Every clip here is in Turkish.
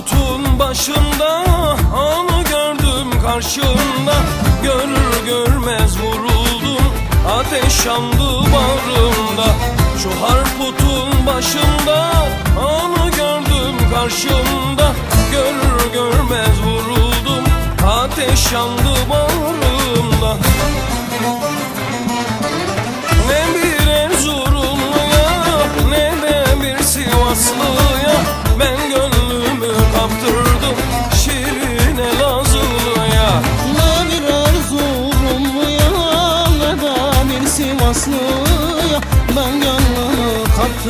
Bulutun başında onu gördüm karşımda Görür görmez vuruldum ateş yandı bağrımda. Şu harputun başında onu gördüm karşımda. Görür görmez vuruldum ateş yandı bağrımda.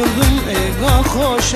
Kaptırdım ega hoş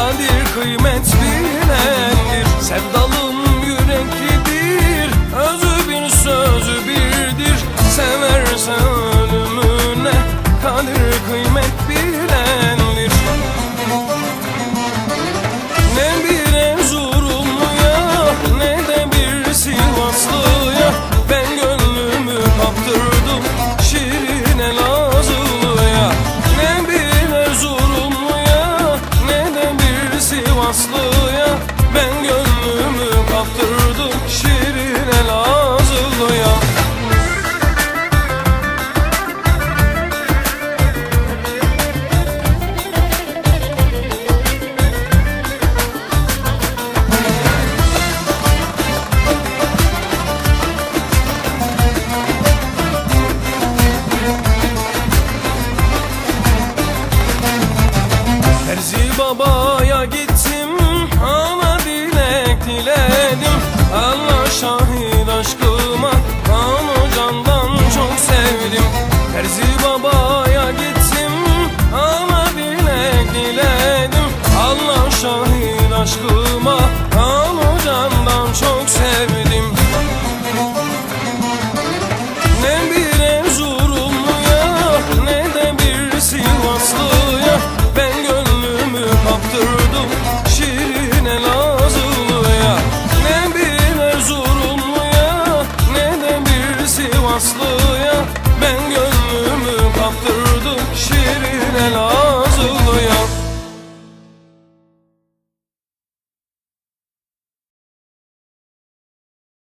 Kadir kıymet bilendir Sevdalım Terzi baba. slew